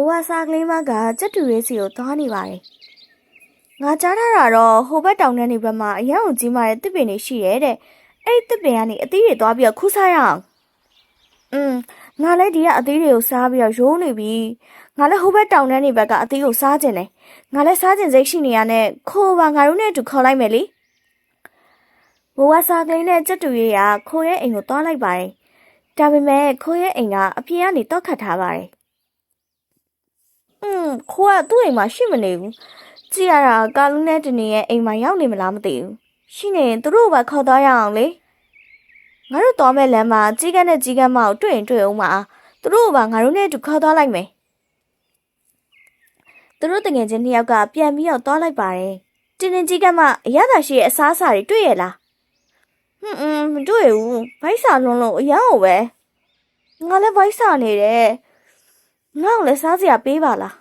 ဘဝစားကလေးမကကြက်တူရေးစီကိုသွားနေပါတယ်ငါကြားထားတာတော့ဟိုဘက်တောင်ထဲနေဘက်မှာအရန်ကိုကြီးမားတဲ့တစ်ပင်တွေရှိရဲတဲ့အဲ့ဒီတစ်ပင်ကနေအသီးတွေသွားပြီးတော့ခူးစားရအောင်อืมငါလည်းဒီကအသီးတွေကိုစားပြီးတော့ရိုးနေပြီငါလည်းဟိုဘက်တောင်ထဲနေဘက်ကအသီးကိုစားကျင်တယ်ငါလည်းစားကျင်စိတ်ရှိနေရတဲ့ခိုးပါငါတို့နဲ့အတူခေါ်လိုက်မယ်လေဘဝစားကလေးနဲ့ကြက်တူရေးကခိုးရဲ့အိမ်ကိုသွားလိုက်ပါတယ်ဒါပေမဲ့ခိုးရဲ့အိမ်ကအပြင်ကနေတောက်ခတ်ထားပါတယ် อืมခိုးကသူ့အိမ်မှာရှိမနေဘူးကြည့်ရတာကာလူနဲ့တနေရဲ့အိမ်မှာရောက်နေမလားမသိဘူးရှိနေရင်သူတို့ဘာခေါ်သွားရအောင်လေငါတို့သွားမဲ့လမ်းမှာကြီးကန်းနဲ့ကြီးကန်းမကိုတွေ့ရင်တွေ့အောင်ပါသူတို့ဘာငါတို့နဲ့အတူခေါ်သွားလိုက်မယ်သူတို့တငယ်ချင်းနှစ်ယောက်ကပြန်ပြီးတော့သွားလိုက်ပါတယ်တင်းတင်းကြီးကန်းမအရသာရှိရဲ့အစားအစာတွေတွေ့ရလားဟွန်းအင်းမတွေ့ဘူးဘိုက်စာလုံးလုံးအရန်ကိုပဲငါလည်းဘိုက်စာနေတယ် ငါ့ကိုလည်းစားစရာပေးပါလား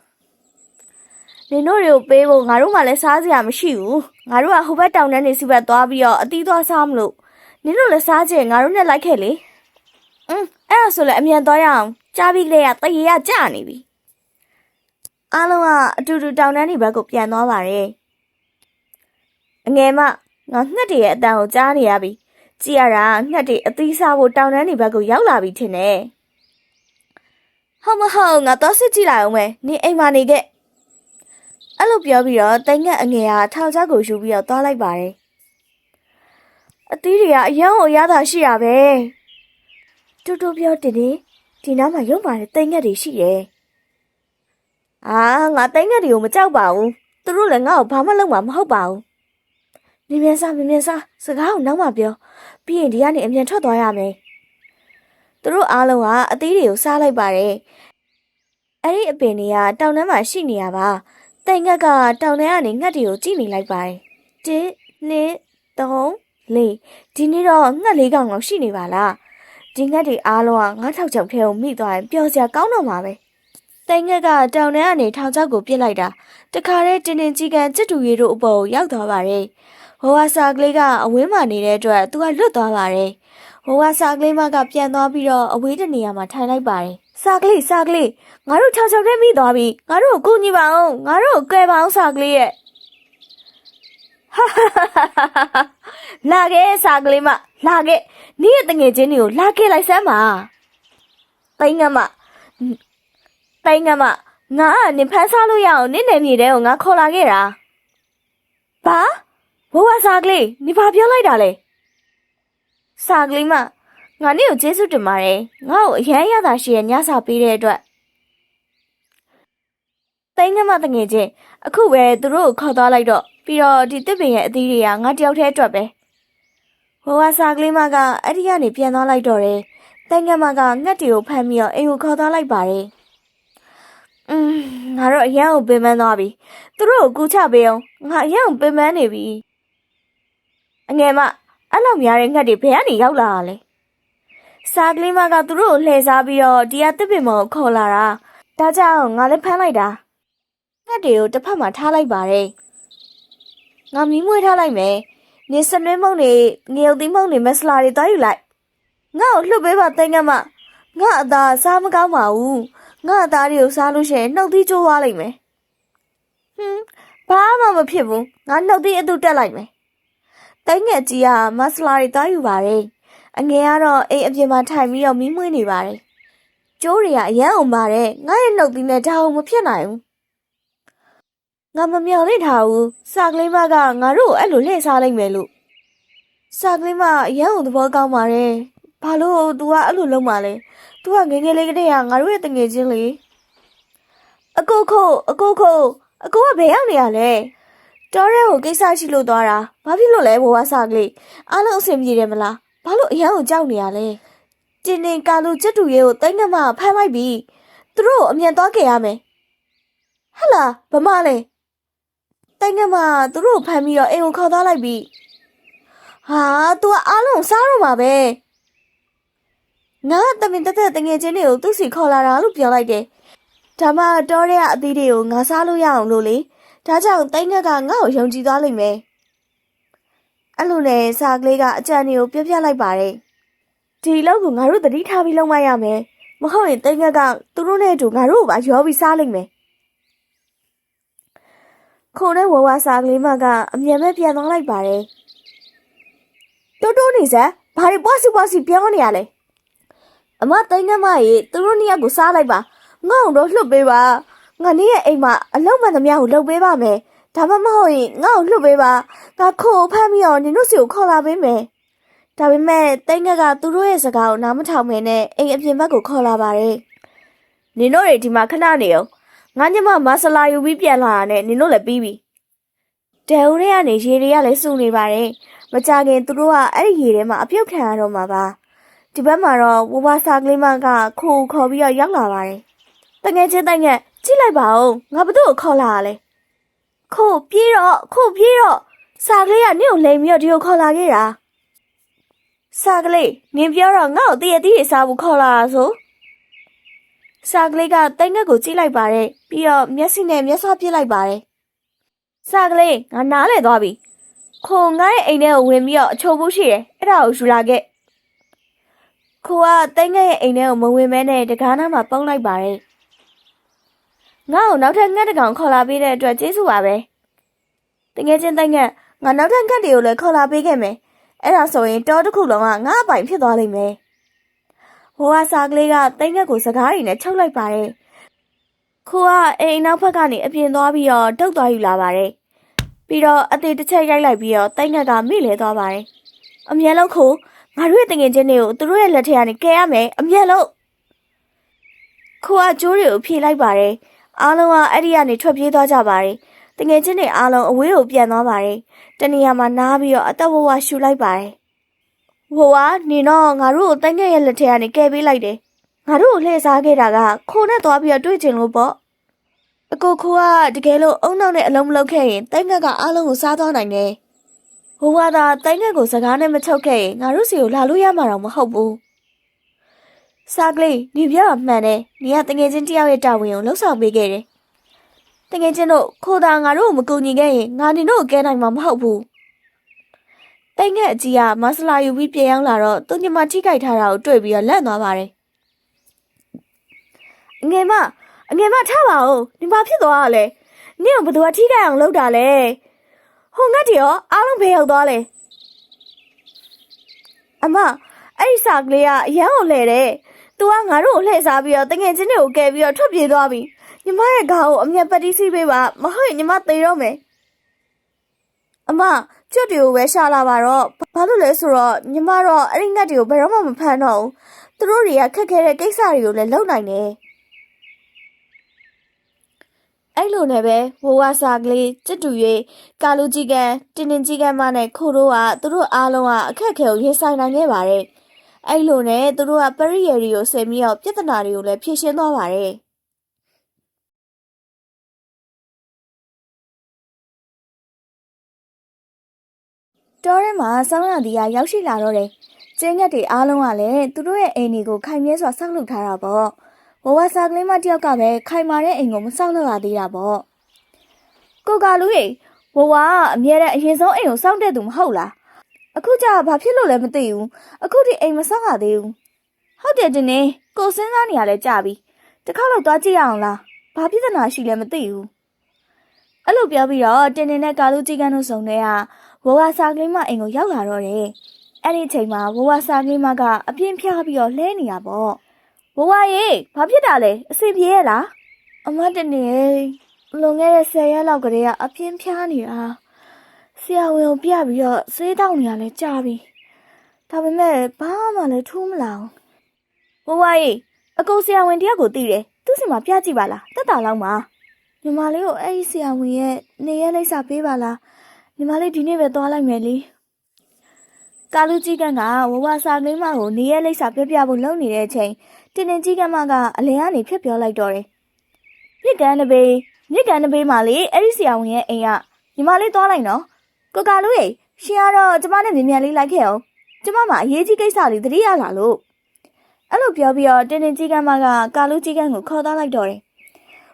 နင်တို့တွေကိုပေးဖို့ငါတို့မှလည်းစားစရာမရှိဘူးငါတို့ကဟိုဘက်တောင်တန်းနေစီဘက်သွားပြီးတော့အတီးသွားစားမလို့နင်တို့လည်းစားချင်ငါတို့နဲ့လိုက်ခဲ့လေอืมအဲ့ဒါဆိုလည်းအမြန်သွားရအောင်ကြားပြီးကလေးကတရေရကြနေပြီအားလုံးကအတူတူတောင်တန်းနေဘက်ကိုပြန်သွားပါတယ်အငယ်မငါငှက်တွေရဲ့အတန်ကိုကြားနေရပြီကြည့်ရတာငှက်တွေအသီးစားဖို့တောင်တန်းနေဘက်ကိုရောက်လာပြီထင်တယ် ဟုတ်မဟုတ်ငါတော့စစ်ကြည့်လိုက်အောင်မယ်နင်အိမ်မှာနေခဲ့အဲ့လိုပြောပြီးတော့တိမ်ငက်အငယ်ကထောင်ချောက်ကိုယူပြီးတော့သွားလိုက်ပါတယ်။အသီးတွေကအယံကိုရတာရှိရပဲ။တူတူပြောတင်တင်ဒီနားမှာရုံပါတယ်တိမ်ငက်တွေရှိတယ်။အာငါတိမ်ငက်တွေကိုမကြောက်ပါဘူး။သူတို့လည်းငါ့ကိုဘာမှလုပ်မှာမဟုတ်ပါဘူး။မြင်မြန်စားမြင်မြန်စားစကားကိုနောက်မှပြောပြီးရင်ဒီကနေအမြန်ထွက်သွားရမယ်။ သူတို့အားလုံးကအသီးတွေကိုစားလိုက်ပါတယ်။အဲ့ဒီအပင်တွေကတောင်ထဲမှာရှိနေရပါ။တိုင်ငက်ကတောင်ထဲကနေငှက်တွေကိုကြည့်နေလိုက်ပါတယ်။တစ်နှစ်သုံးလေးဒီနေ့တော့ငှက်လေးကောင်လောက်ရှိနေပါလား။ဒီငှက်တွေအားလုံးကငါးထောက်ချောက်ထဲကိုမိသွားရင်ပျော်စရာကောင်းတော့မှာပဲ။တိုင်ငက်ကတောင်ထဲကနေထောင်ချောက်ကိုပြစ်လိုက်တာတခါတည်းတင်းတင်းကြီးကန်ကြစ်တူရီတို့အပေါ်ကိုရောက်သွားပါတယ်။ဟိုဝါစာကလေးကအဝင်းမှာနေတဲ့အတွက်သူကလွတ်သွားပါတယ်။ ဟိုဝါစာကလေးမကပြန်သွားပြီးတော့အဝေးတနေရာမှာထိုင်လိုက်ပါတယ်။စာကလေးစာကလေးငါတို့ချောက်ချောက်ထဲမိသွားပြီငါတို့ကိုကူညီပါအောင်ငါတို့ကိုကယ်ပါအောင်စာကလေးရဲ့ဟာဟာဟာဟာလာခဲ့စာကလေးမလာခဲ့နေ့ရဲ့တငယ်ချင်းတွေကိုလာခဲ့လိုက်စမ်းပါတိုင်းငါမတိုင်းငါမငါကနေဖမ်းစားလို့ရအောင်နင့်နယ်မြေတဲကိုငါခေါ်လာခဲ့တာဘာဘိုးဝစာကလေးနေဘာပြောလိုက်တာလဲ စာကလေးမငါနေ့ကိုကျေးဇူးတင်ပါတယ်ငါ့ကိုအရန်ရတာရှိရဲ့ညစာပေးတဲ့အတွက်တိန်ငမတငယ်ချင်းအခုပဲသူတို့ကိုခေါ်သွားလိုက်တော့ပြီးတော့ဒီတစ်ပင်ရဲ့အသီးတွေကငါတယောက်တည်းအတွက်ပဲဟိုဝါစာကလေးမကအဲ့ဒီကနေပြန်သွားလိုက်တော့တယ်တိန်ငမကငှက်တွေကိုဖမ်းပြီးတော့အိမ်ကိုခေါ်သွားလိုက်ပါတယ်อืมငါတို့အရန်ကိုပင်ပန်းသွားပြီသူတို့ကိုကူချပေးအောင်ငါအရန်ကိုပင်ပန်းနေပြီအငယ်မ အဲ့လောက်များတဲ့ငှက်တွေဘယ်ကနေရောက်လာတာလဲစာကလေးမကသူတို့ကိုလှည့်စားပြီးတော့ဒီကတစ်ပင်မော်ကိုခေါ်လာတာဒါကြောင့်ငါလည်းဖမ်းလိုက်တာငှက်တွေကိုတစ်ဖက်မှာထားလိုက်ပါတယ်။ငါမီးမွေးထားလိုက်မယ်။နေစနွေးမုံနေငရုတ်သီးမုံနေမဆလာတွေတွားယူလိုက်။ငါ့ကိုလှုပ်ပေးပါတိတ်ငတ်မ။ငါအသားစားမကောင်းပါဘူး။ငါအသားတွေကိုစားလို့ရှိရင်နှုတ်သီးကျိုးသွားလိမ့်မယ်။ဟွန်းဘာမှမဖြစ်ဘူး။ငါနှုတ်သီးအတူတက်လိုက်မယ်။ တိတ်ငတ်ကြီးကမဆလာတွေတွားယူပါတယ်။အငယ်ကတော့အိမ်အပြင်မှာထိုင်ပြီးတော့မီးမွေးနေပါတယ်။ကျိုးတွေကအရန်အောင်ပါတယ်။ငါရဲ့နှုတ်သီးနဲ့ဒါအောင်မဖြစ်နိုင်ဘူးငါမမျော်လင့်ထားဘူးစာကလေးမကငါတို့ကိုအဲ့လိုလှည့်စားလိုက်မယ်လို့စာကလေးမအရန်ကိုသဘောကောင်းပါတယ်ဘာလို့ तू ကအဲ့လိုလုပ်မှလဲ तू ကငယ်ငယ်လေးကတည်းကငါတို့ရဲ့တငယ်ချင်းလေအကိုခိုအကိုခိုအကိုကဘယ်ရောက်နေရလဲ တော်ရဲကိုကိစ္စရှိလို့သွားတာဘာဖြစ်လို့လဲဘဝစာကလေးအားလုံးအဆင်ပြေတယ်မလားဘာလို့အရန်ကိုကြောက်နေရလဲတင်းတင်းကာလူချက်တူရဲကိုတိတ်ငတ်မဖမ်းလိုက်ပြီသူတို့ကိုအမြန်သွားကြရမယ်ဟဟလာဗမာလဲတိုင်ငယ်မှာသူတို့ကိုဖမ်းပြီးတော့အိမ်ကိုခေါ်သွားလိုက်ပြီဟာ तू ကအားလုံးစားတော့မှာပဲငါတမင်တက်တက်တငယ်ချင်းတွေကိုသူ့စီခေါ်လာတာလို့ပြောလိုက်တယ်ဒါမှတော်ရဲအသီးတွေကိုငါစားလို့ရအောင်လို့လေ ဒါကြောင့်တိုင်ငယ်ကငါ့ကိုယုံကြည်သွားလိမ့်မယ်အဲ့လိုနဲ့စာကလေးကအကြံတွေကိုပြပြလိုက်ပါတယ်ဒီလောက်ကိုငါတို့သတိထားပြီးလုပ်မရမယ်မဟုတ်ရင်တိတ်ငက်ကသူတို့နဲ့အတူငါတို့ကိုပါရောပြီးစားလိုက်မယ်ခုံနဲ့ဝဝစားကလေးမကအမြန်မဲ့ပြန်သွားလိုက်ပါတယ်တိုးတိုးနေစမ်းဘာတွေပွားစီပွားစီပြောနေရလဲအမတိတ်ငက်မရေသူတို့နှစ်ယောက်ကိုစားလိုက်ပါငါ့အောင်တော့လှုပ်ပေးပါ ငါနေ့ရဲ့အိမ်မှာအလုံးမသမျှကိုလှုပ်ပေးပါမယ်ဒါမှမဟုတ်ရင်ငါ့ကိုလှုပ်ပေးပါငါခိုးကိုဖမ်းပြီးတော့နင်တို့စီကိုခေါ်လာပေးမယ်ဒါပေမဲ့တိတ်ငက်ကသူတို့ရဲ့စကားကိုနားမထောင်မနဲ့အိမ်အပြင်ဘက်ကိုခေါ်လာပါတယ်။နင်တို့တွေဒီမှာခဏနေအောင်ငါညမမဆလာယူပြီးပြန်လာတာနဲ့နင်တို့လည်းပြီးပြီ။တဲဦးတွေကနေရေတွေကလည်းစုနေပါတယ်။မကြခင်သူတို့ကအဲ့ဒီရေထဲမှာအပြုတ်ခံရတော့မှာပါ။ဒီဘက်မှာတော့ဝဝစာကလေးမကခိုးခေါ်ပြီးတော့ရောက်လာပါတယ်။တငယ်ချင်းတိုင်ငယ် ကြည့်လိုက်ပါဦးငါဘသူ့ကိုခေါ်လာရလဲ။ခိုးပြေးတော့ခိုးပြေးတော့စာကလေးကနင့်ကိုလိမ်ပြီးတော့ဒီကိုခေါ်လာခဲ့တာ။စာကလေးနင်ပြောတော့ငါ့ကိုတည့်ရတည့်ရစားဖို့ခေါ်လာတာဆိုစာကလေးကတိတ်ငက်ကိုကြည့်လိုက်ပါတယ်ပြီးတော့မျက်စိနဲ့မျက်စောပြစ်လိုက်ပါတယ်စာကလေးငါနားလဲသွားပြီခိုငါ့ရဲ့အိမ်ထဲကိုဝင်ပြီးတော့အချို့ဖို့ရှိတယ်အဲ့ဒါကိုယူလာခဲ့ခိုကတိတ်ငက်ရဲ့အိမ်ထဲကိုမဝင်မဲနဲ့တကားနားမှာပုံလိုက်ပါတယ် ငါ့ကိုနောက်ထပ်ငှက်တစ်ကောင်ခေါ်လာပေးတဲ့အတွက်ကျေးဇူးပါပဲတကယ်ချင်းတိတ်ငက်ငါနောက်ထပ်ငှက်တွေကိုလည်းခေါ်လာပေးခဲ့မယ်အဲ့ဒါဆိုရင်တောတစ်ခုလုံးကငါ့အပိုင်ဖြစ်သွားလိမ့်မယ်။ဘဝစာကလေးကတိတ်ငက်ကိုစကားတွေနဲ့ချုပ်လိုက်ပါတယ်။ခိုးကအိမ်နောက်ဘက်ကနေအပြင်သွားပြီးတော့တုတ်သွားယူလာပါတယ်။ပြီးတော့အသေးတစ်ချက်ရိုက်လိုက်ပြီးတော့တိတ်ငက်ကမိလဲသွားပါတယ်။အမျက်လုံးခိုးငါတို့ရဲ့တငင်ချင်းတွေကိုသူတို့ရဲ့လက်ထက်ကနေကဲရမယ်အမျက်လုံးခိုးကကျိုးတွေကိုဖြေလိုက်ပါတယ်။ အားလုံးကအဲ့ဒီကနေထွက်ပြေးသွားကြပါတယ်။တငင်ချင်းတွေအားလုံးအဝေးကိုပြန်သွားပါတယ်။တနေရာမှာနားပြီးတော့အသက်ဝဝရှူလိုက်ပါတယ်။ဟိုကနေတော့ငါတို့ကိုတိုင်ငယ်ရဲ့လက်ထက်ကနေကယ်ပေးလိုက်တယ်။ငါတို့ကိုလှည့်စားခဲ့တာကခိုးနဲ့သွားပြီးတော့တွေ့ချင်လို့ပေါ့။အကိုခိုးကတကယ်လို့အုံနောက်နဲ့အလုံးမလုံးခဲ့ရင်တိုင်ငက်ကအားလုံးကိုစားသွားနိုင်တယ်။ဟိုကသာတိုင်ငက်ကိုစကားနဲ့မချုပ်ခဲ့ရင်ငါတို့စီကိုလာလို့ရမှာတော့မဟုတ်ဘူး။ စားကလေးနေပြောတာမှန်တယ်။နေကတငယ်ချင်းတယောက်ရဲ့တာဝန်ကိုလှုပ်ဆောင်ပေးခဲ့တယ်။တငယ်ချင်းတို့ခိုးတာငါတို့ကိုမကူညီခဲ့ရင်ငါနေတို့ကိုကဲနိုင်မှာမဟုတ်ဘူး။တိတ်ငက်အကြီးကမဆလာယူပြီးပြန်ရောက်လာတော့သူညမထိကြိုက်ထားတာကိုတွေ့ပြီးတော့လန့်သွားပါတယ်။အငယ်မအငယ်မထားပါဦး။ဒီမှာဖြစ်သွားတာလေ။နင့်ကဘယ်သူကထိကြိုက်အောင်လုပ်တာလဲ။ဟိုငတ်တီရောအားလုံးဖေးရောက်သွားလဲ။အမအဲ့ဒီစာကလေးကအရန်ကိုလဲတယ်။ तू ကငါတို့ကိုလှည့်စားပြီးတော့တငယ်ချင်းတွေကိုကဲပြီးတော့ထွက်ပြေးသွားပြီ။ညီမရဲ့ခေါင်းကိုအမျက်ပတ်တီးစီးပေးပါမဟုတ်ရင်ညီမသေတော့မယ်။အမကျွတ်တွေကိုပဲရှာလာပါတော့ဘာလို့လဲဆိုတော့ညီမတော့အဲ့ဒီငတ်တွေကိုဘယ်တော့မှမဖမ်းတော့ဘူးသူတို့တွေကခက်ခဲတဲ့ကိစ္စတွေကိုလည်းလုပ်နိုင်တယ်အဲ့လိုနဲ့ပဲဝဝစာကလေးကြစ်တူ၍ကာလူကြီးကန်တင်းတင်းကြီးကန်မနဲ့ခိုးတို့ကသူတို့အားလုံးကအခက်အခဲကိုရင်ဆိုင်နိုင်ခဲ့ပါတယ် အဲ့လိုနဲ့သူတို့ကပရိယေရီကိုဆင်ပြီးတော့ပြဿနာတွေကိုလည်းဖြေရှင်းသွားပါတယ်တော်ထဲမှာဆောင်းရသည်ကရောက်ရှိလာတော့တယ်ကျင်းငက်တွေအားလုံးကလည်းသူတို့ရဲ့အိမ်တွေကိုခိုင်မြဲစွာစောင့်လုပ်ထားတာပေါ့ဝဝစာကလေးမတယောက်ကပဲခိုင်မာတဲ့အိမ်ကိုမစောင့်လုပ်ရသေးတာပေါ့ကိုကလူကြီးဝဝကအမြဲတမ်းအရင်ဆုံးအိမ်ကိုစောင့်တဲ့သူမဟုတ်လား အခုကျဘာဖြစ်လို့လဲမသိဘူးအခုဒီအိမ်မစောင့်ရသေးဘူးဟုတ်တယ်တင်နေကိုစဉ်းစားနေရလဲကြပြီတစ်ခါတော့သွားကြည့်ရအောင်လားဘာပြဿနာရှိလဲမသိဘူးအဲ့လိုပြောပြီးတော့တင်တင်နဲ့ကာလူကြီးကန်းတို့စုံတဲ့ကဝဝစာကလေးမအိမ်ကိုရောက်လာတော့တယ်။အဲ့ဒီအချိန်မှာဝဝစာကလေးမကအပြင်းဖျားပြီးတော့လှဲနေတာပေါ့။ဝဝရေဘာဖြစ်တာလဲအစီပြေးရလား။အမတနေလွန်ခဲ့တဲ့10ရက်လောက်ကတည်းကအပြင်းဖျားနေတာ။ ဆရာဝန်ကိုပြပြီးတော့ဆေးတောက်နေရလဲကြာပြီ။ဒါပေမဲ့ဘာမှလည်းထူးမလာဘူး။ဝဝရေအကိုဆရာဝန်တယောက်ကိုသိတယ်။သူ့စီမှာပြကြည့်ပါလား။တက်တာလောက်မှာ။ညီမလေးကိုအဲ့ဒီဆရာဝန်ရဲ့နေရလိမ့်စာပေးပါလား။ညီမလေးဒီနေ့ပဲသွားလိုက်မယ်လေကာလူကြီးကန်းကဝဝစာကလေးမကိုနေရဲလိပ်စာပြပြဖို့လုပ်နေတဲ့အချိန်တင်းတင်းကြီးကန်းမကအလင်ကနေဖြတ်ပြောလိုက်တော့တယ်မြစ်ကန်တပေးမြစ်ကန်တပေးမှာလေအဲ့ဒီဆရာဝန်ရဲ့အိမ်ကညီမလေးသွားလိုက်နော် ကိုကာလူရေရှင်ကတော့ကျမနဲ့မြင်မြန်လေးလိုက်ခဲ့အောင်ကျမမှာအရေးကြီးကိစ္စလေးသတိရလာလို့အဲ့လိုပြောပြီးတော့တင်းတင်းကြီးကန်းမကကာလူကြီးကန်းကိုခေါ်သွားလိုက်တော့တယ်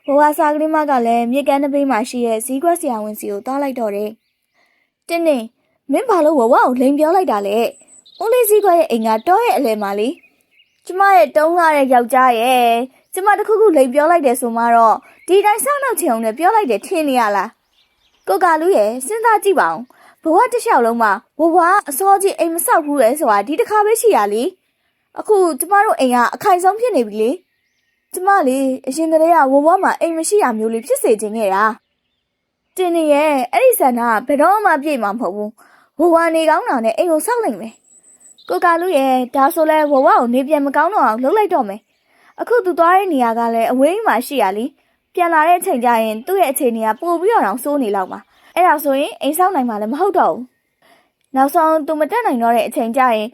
ဘဝစာကလေးမကလည်းမြစ်ကန်တပေးမှာရှိတဲ့ဇီးကွက်ဆရာဝန်စီကိုသွားလိုက်တော့တယ်တင်းတင်းမင်းဘာလို့ဝဝကိုလိန်ပြောလိုက်တာလဲဦးလေးစည်းခွက်ရဲ့အိမ်ကတောရဲ့အလဲမှာလေကျမရဲ့တုံးလာတဲ့ယောက်ျားရဲ့ကျမတခုခုလိန်ပြောလိုက်တယ်ဆိုမှတော့ဒီတိုင်းစောင့်နောက်ချင်အောင်နဲ့ပြောလိုက်တယ်ထင်နေရလား ကိုကာလူရဲ့စဉ်းစားကြည့်ပါဦးဘဝတစ်လျှောက်လုံးမှာဘဝအစောကြီးအိမ်မဆောက်ဘူးလေဆိုတာဒီတစ်ခါပဲရှိရလေအခုကျမတို့အိမ်ကအခိုင်ဆုံးဖြစ်နေပြီလေကျမလေအရင်ကတည်းကဘဝမှာအိမ်မရှိရမျိုးလေးဖြစ်စေချင်ခဲ့တာတင်းနေရဲ့အဲ့ဒီဆန္ဒကဘယ်တော့မှပြည့်မှာမဟုတ်ဘူးဘဝနေကောင်းတာနဲ့အိမ်ကိုဆောက်နိုင်မယ်ကိုကာလူရဲ့ဒါဆိုလဲဝဝကိုနေပြန်မကောင်းတော့အောင်လှုပ်လိုက်တော့မယ်အခုသူသွားတဲ့နေရာကလည်းအဝေးမှာရှိရလी ပြန်လာတဲ့အချိန်ကျရင်သူ့ရဲ့အခြေအနေကပိုပြီးတော့အောင်စိုးနေလောက်မှာအဲ့ဒါဆိုရင်အိမ်ဆောက်နိုင်မှာလည်းမဟုတ်တော့ဘူးနောက်ဆုံးသူမတက်နိုင်တော့တဲ့အချိန်ကျရင်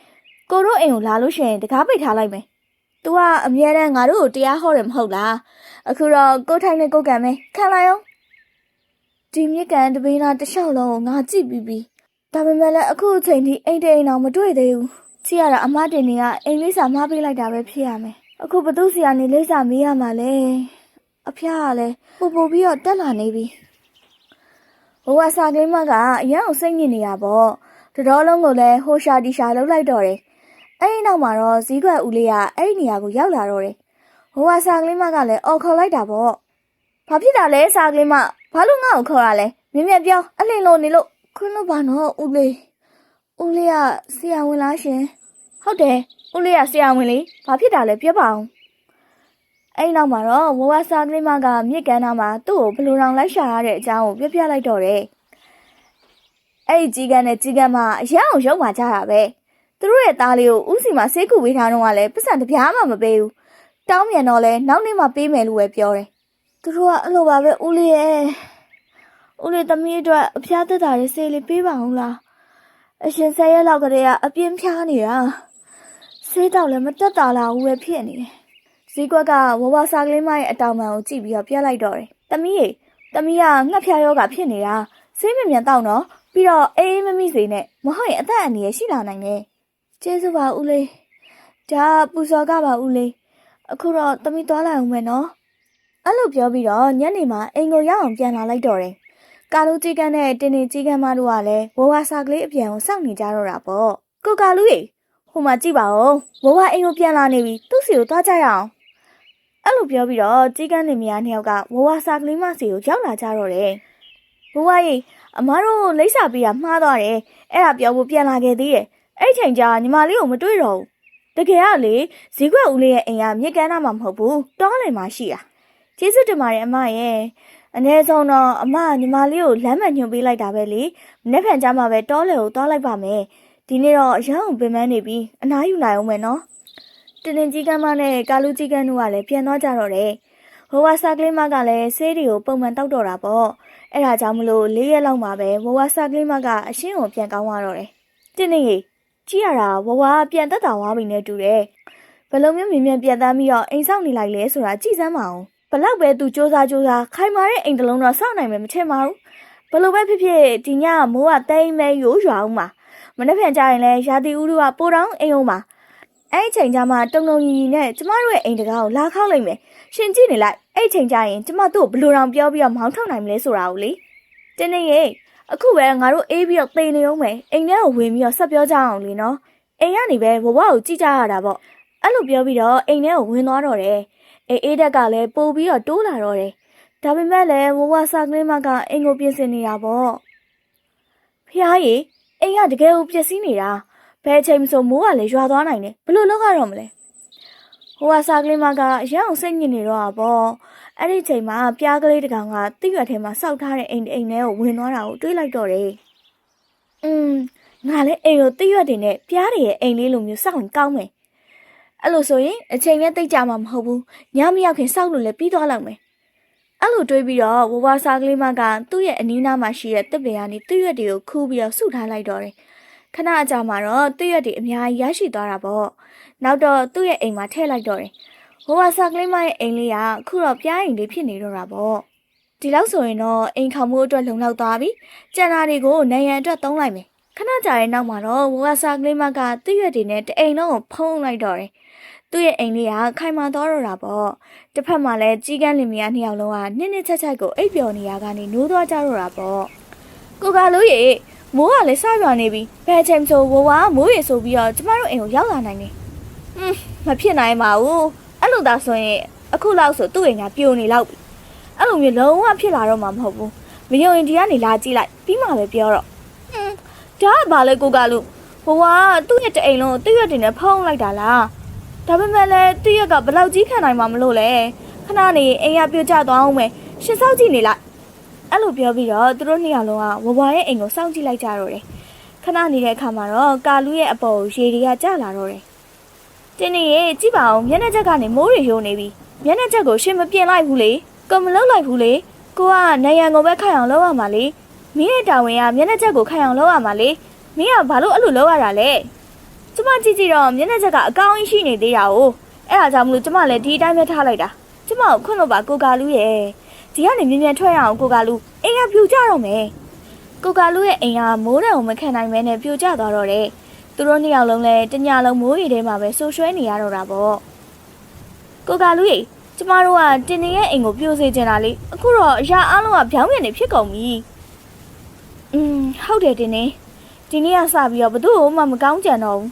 ကိုတို့အိမ်ကိုလာလို့ရှိရင်တကားပိတ်ထားလိုက်မယ်သူကအမြဲတမ်းငါတို့ကိုတရားဟောတယ်မဟုတ်လားအခုတော့ကိုထိုင်နဲ့ကိုကန်မယ်ခံလိုက်အောင်ဒီမြစ်ကန်တပိနာတစ်လျှောက်လုံးကိုငါကြည့်ပြီးပြီဒါပေမဲ့လည်းအခုအချိန်ထိအိမ်တိမ်အောင်မတွေ့သေးဘူးကြည့်ရတာအမတင်နေကအင်္ဂလိပ်စာမှားပေးလိုက်တာပဲဖြစ်ရမယ်အခုဘသူစီကနေလိပ်စာမေးရမှာလဲ အဖျားကလည်းပူပူပြီးတော့တက်လာနေပြီဘဝစာကလေးမကအရန်အောင်စိတ်ညစ်နေရပေါ့တတော်လုံးကိုလည်းဟိုရှာတီရှာလှုပ်လိုက်တော့တယ်အဲ့ဒီနောက်မှာတော့ဇီးကွက်ဦးလေးကအဲ့ဒီနေရာကိုရောက်လာတော့တယ်ဘဝစာကလေးမကလည်းအော်ခေါ်လိုက်တာပေါ့ဘာဖြစ်တာလဲစာကလေးမဘာလို့ငါ့ကိုခေါ်ရလဲမြင်မြတ်ပြောအလင်းလို့နေလို့ခွန်းလို့ပါနော်ဦးလေးဦးလေးကဆရာဝန်လားရှင်ဟုတ်တယ်ဦးလေးကဆရာဝန်လေဘာဖြစ်တာလဲပြောပါအောင် အဲ့နောက်မှာတော့ဝဝစာကလေးမကမြစ်ကမ်းနာမှာသူ့ကိုဘလူတောင်လိုက်ရှာရတဲ့အကြောင်းကိုပြောပြလိုက်တော့တယ်အဲ့ဒီကြီးကန်းနဲ့ကြီးကန်းမအရန်အောင်ရုံမာကြတာပဲသူတို့ရဲ့သားလေးကိုဦးစီမှာဆေးကုပေးထားတော့ကလည်းပတ်စံတစ်ပြားမှမပေးဘူးတောင်းမြန်တော့လဲနောက်နေ့မှပေးမယ်လို့ပဲပြောတယ်သူတို့ကအဲ့လိုပါပဲဦးလေးရဲ့ဦးလေးသမီးအတွက်အဖျားသက်တာလေးဆေးလေးပေးပါအောင်လားအရှင်ဆယ်ရက်လောက်ကတည်းကအပြင်းဖြားနေတာဆေးတောက်လည်းမတက်တာလာဘူးပဲဖြစ်နေတယ် ဈေးကွက်ကဝဝစားကလေးမရဲ့အတောင်ပံကိုကြည့်ပြီးတော့ပြလိုက်တော့တယ်တမီးရေတမီးကငှက်ဖျားယောဂဖြစ်နေတာဆေးမမြန်တောက်တော့ပြီးတော့အေးအေးမမိစေနဲ့မဟုတ်ရင်အသက်အန္တရာယ်ရှိလာနိုင်တယ်ကျေးဇူးပါဦးလေးဒါပူစော်ကပါဦးလေးအခုတော့တမီးသွားလိုက်အောင်မယ်နော်အဲ့လိုပြောပြီးတော့ညနေမှာအိမ်ကိုရောက်အောင်ပြန်လာလိုက်တော့တယ်ကာလူကြီးကန်းနဲ့တင်းတင်းကြီးကန်းမတို့ကလည်းဝဝစာကလေးအပြန်ကိုစောင့်နေကြတော့တာပေါ့ကိုကာလူရေဟိုမှာကြည့်ပါဦးဝဝအိမ်ကိုပြန်လာနေပြီသူ့စီကိုသွားကြရအောင် အဲ့လိုပြောပြီးတော့ကြီးကန်းနေမယားနှစ်ယောက်ကဝဝစာကလေးမစီကိုရောက်လာကြတော့တယ်ဝဝရေအမားတို့လိမ့်စာပေးတာမှားသွားတယ်အဲ့ဒါပြောဖို့ပြန်လာခဲ့သေးတယ်အဲ့ချိန်ကျညီမလေးကိုမတွေ့တော့ဘူးတကယ်ကလေဈေးကွက်ဦးလေးရဲ့အိမ်ကမြစ်ကမ်းသားမှာမဟုတ်ဘူးတောလင်မှာရှိတာကျေးဇူးတင်ပါတယ်အမရဲ့အ ਨੇ ဆုံးတော့အမကညီမလေးကိုလမ်းမှန်ညွှန်ပေးလိုက်တာပဲလေမနေ့ဖန်ကြမှာပဲတောလေကိုသွားလိုက်ပါမယ်ဒီနေ့တော့အရန်အောင်ပင်ပန်းနေပြီအနားယူနိုင်အောင်မယ်နော် တင်းတင်းကြီးကမ်းမနဲ့ကာလူကြီးကမ်းတို့ကလည်းပြန်သွားကြတော့တယ်ဟိုဝါစာကလေးမကလည်းဆေးတွေကိုပုံမှန်တောက်တော့တာပေါ့အဲ့ဒါကြောင့်မလို့၄ရက်လောက်မှာပဲဝဝါစာကလေးမကအရှင်းကိုပြန်ကောင်းသွားတော့တယ်တင်းတင်းကြီးကြည့်ရတာဝဝါပြန်တက်တာဝါပြီနဲ့တူတယ်ဘယ်လိုမျိုးမြင်မြန်ပြန်တမ်းပြီးတော့အိမ်ဆောင်နေလိုက်လဲဆိုတာကြည့်စမ်းပါအောင်ဘလောက်ပဲသူစူးစမ်းစူးစမ်းခိုင်မာတဲ့အိမ်တစ်လုံးတော့စောင့်နိုင်မယ်မထင်ပါဘူးဘလို့ပဲဖြစ်ဖြစ်ဒီညကမိုးကတိမ်မဲရိုးရွာအောင်မှာမနေ့ပြန်ကြရင်လဲရာသီဥတုကပိုတောင်းအိမ်အောင်မှာ အဲ့ဒီချိန်ကျမှတုံတုံရီရီနဲ့ကျမတို့ရဲ့အိမ်တကားကိုလာခောက်လိုက်မယ်ရှင်ကြည့်နေလိုက်အဲ့ဒီချိန်ကျရင်ကျမတို့ကိုဘလို့တောင်ပြောပြီးတော့မောင်းထုတ်နိုင်မလဲဆိုတာကိုလေတင်းနေရေအခုပဲငါတို့အေးပြီးတော့တိမ်နေအောင်မယ်အိမ်ထဲကိုဝင်ပြီးတော့ဆက်ပြောကြအောင်လေနော်အိမ်ကနေပဲဘဝကိုကြည့်ကြရတာပေါ့အဲ့လိုပြောပြီးတော့အိမ်ထဲကိုဝင်သွားတော့တယ်အေးအေးတက်ကလည်းပို့ပြီးတော့တိုးလာတော့တယ်။ဒါပေမဲ့လည်းဝဝစာကလေးမကအင်ကိုပြင်ဆင်နေတာပေါ့။ဖះကြီးအိမ်ကတကယ်ကိုပျက်စီးနေတာ။ ဘယ်အချိန်မှဆိုမိုးကလည်းရွာသွားနိုင်တယ်။ဘလို့လောက်ရတော့မလဲ။ဝဝစာကလေးမကအရန်အောင်စိတ်ညစ်နေတော့တာပေါ့။အဲ့ဒီအချိန်မှာပြားကလေးတစ်ကောင်ကတိရွက်ထဲမှာစောက်ထားတဲ့အိမ်တစ်အိမ်ထဲကိုဝင်သွားတာကိုတွေးလိုက်တော့တယ်။อืมငါလည်းအိမ်ကိုတိရွက်တွေနဲ့ပြားတွေရဲ့အိမ်လေးလိုမျိုးစောင့်ရင်ကောင်းမယ်။အဲ့လိုဆိုရင်အချိန်နဲ့တိတ်ကြမှာမဟုတ်ဘူးညမရောက်ခင်စောက်လို့လည်းပြီးသွားလောက်မယ်အဲ့လိုတွေးပြီးတော့ဝဝစာကလေးမကသူ့ရဲ့အနီးနားမှာရှိတဲ့တစ်ပင်ကနေသူ့ရွက်တွေကိုခူးပြီးတော့ဆုထားလိုက်တော့တယ် ခဏအကြာမှာတော့သူ့ရွက်တွေအများကြီးရရှိသွားတာပေါ့နောက်တော့သူ့ရဲ့အိမ်မှာထည့်လိုက်တော့တယ်ဝဝစာကလေးမရဲ့အိမ်လေးကအခုတော့ပြားအိမ်လေးဖြစ်နေတော့တာပေါ့ဒီလောက်ဆိုရင်တော့အိမ်ခေါမှုအတွက်လုံလောက်သွားပြီကျန်တာတွေကိုနိုင်ရန်အတွက်သုံးလိုက်မယ်ခဏကြာရဲ့နောက်မှာတော့ဝဝစာကလေးမကသူ့ရွက်တွေနဲ့တအိမ်လုံးကိုဖုံးလိုက်တော့တယ်သူ့ရဲ့အိမ်လေးကခိုင်မာသွားတော့တာပေါ့တစ်ဖက်မှာလည်းကြီးကန်းလင်မယားနှစ်ယောက်လုံးကနစ်နစ်ချက်ချက်ကိုအိပ်ပျော်နေရကနေနိုးသွားကြတော့တာပေါ့ကိုကလို့ရေ မိုးကလည်းစရွာနေပြီဘယ်ချိန်ဆိုဝဝမိုးရေဆိုပြီးတော့ကျမတို့အိမ်ကိုရောက်လာနိုင်တယ်อืมမဖြစ်နိုင်ပါဘူးအဲ့လိုသာဆိုရင်အခုလောက်ဆိုသူ့အိမ်ကပြိုနေလောက်ပြီအဲ့လိုမျိုးလုံးဝဖြစ်လာတော့မှာမဟုတ်ဘူးမယုံရင်ဒီကနေလာကြည့်လိုက်ပြီးမှပဲပြောတော့ဟွန်းဒါကဘာလဲကိုကလူဘဝကသူ့ရဲ့တအိမ်လုံးကိုသူ့ရဲ့တင်နဲ့ဖုံးလိုက်တာလားဒါပေမဲ့လည်းသူ့ရဲ့ကဘယ်လောက်ကြီးခံနိုင်မှာမလို့လဲခဏနေအိမ်ကပြိုကျသွားအောင်မယ်ရှင်စောက်ကြည့်နေလိုက် အဲ့လိုပြောပြီးတော့သူတို့နှစ်ယောက်လုံးကဝဝရဲ့အိမ်ကိုစောင့်ကြည့်လိုက်ကြတော့တယ်ခဏနေတဲ့အခါမှာတော့ကာလူရဲ့အပေါ်ကိုရေတွေကကျလာတော့တယ်တင်းနေရဲ့ကြည့်ပါဦးမျက်နှာချက်ကနေမိုးတွေယိုနေပြီမျက်နှာချက်ကိုရှင်မပြင်လိုက်ဘူးလေကိုမလုံးလိုက်ဘူးလေကိုကနေရန်ကိုပဲခိုင်အောင်လုပ်ရမှာလေမင်းရဲ့တာဝန်ကမျက်နှာချက်ကိုခိုင်အောင်လုပ်ရမှာလေမင်းကဘာလို့အဲ့လိုလုပ်ရတာလဲကျမကြည့်ကြည့်တော့မျက်နှာချက်ကအကောင်းကြီးရှိနေသေးတာ哦အဲ့ဒါကြောင့်မလို့ကျမလည်းဒီအတိုင်းပဲထားလိုက်တာကျမကိုခွင့်လို့ပါကိုကာလူရဲ့ ဒီကနေမြင်မြန်ထွက်ရအောင်ကိုကာလူအိမ်ကပြူကြတော့မယ်ကိုကာလူရဲ့အိမ်ကမိုးတံကိုမခံနိုင်မဲနဲ့ပြူကျသွားတော့တယ်သူတို့နှစ်ယောက်လုံးလည်းတညလုံးမိုးရီထဲမှာပဲဆူရွှဲနေရတော့တာပေါ့ကိုကလူကြီးကျမတို့ကတင်နေရဲ့အိမ်ကိုပြိုစေချင်တာလေအခုတော့အရာအလုံးကဗျောင်းပြန်နေဖြစ်ကုန်ပြီอืมဟုတ်တယ်တင်နေဒီနေ့ကစပြီးတော့ဘသူ့ကိုမှမကောင်းကြံတော့ဘူး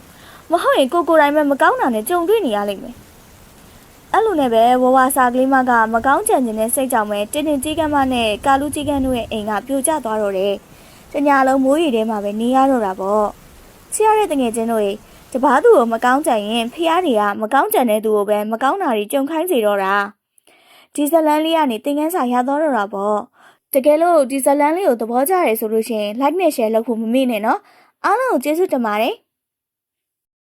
မဟုတ်ရင်ကိုကိုယ်တိုင်ပဲမကောင်းတာနဲ့ကြုံတွေ့နေရလိမ့်မယ် အဲ့လိုနဲ့ပဲဝဝစာကလေးမကမကောင်းကြံနေတဲ့စိတ်ကြောင့်ပဲတင်တင်ကြီးကမ်းမနဲ့ကာလူကြီးကမ်းတို့ရဲ့အိမ်ကပြိုကျသွားတော့တယ်တညလုံးမိုးရီထဲမှာပဲနေရတော့တာပေါ့ချစ်ရတဲ့တငယ်ချင်းတို့ရေတပားသူကိုမကောင်းကြရင်ဖះတွေကမကောင်းကြတဲ့သူကိုပဲမကောင်းတာတွေကြုံခိုင်းစေတော့တာဒီဇလန်လေးကနေသင်ခန်းစာရတော့တော့တာပေါ့တကယ်လို့ဒီဇလန်လေးကိုသဘောကျရဆိုလို့ရှိရင် like နဲ့ share လုပ်ဖို့မမေ့နဲ့နော်အားလုံးကိုကျေးဇူးတင်ပါတယ်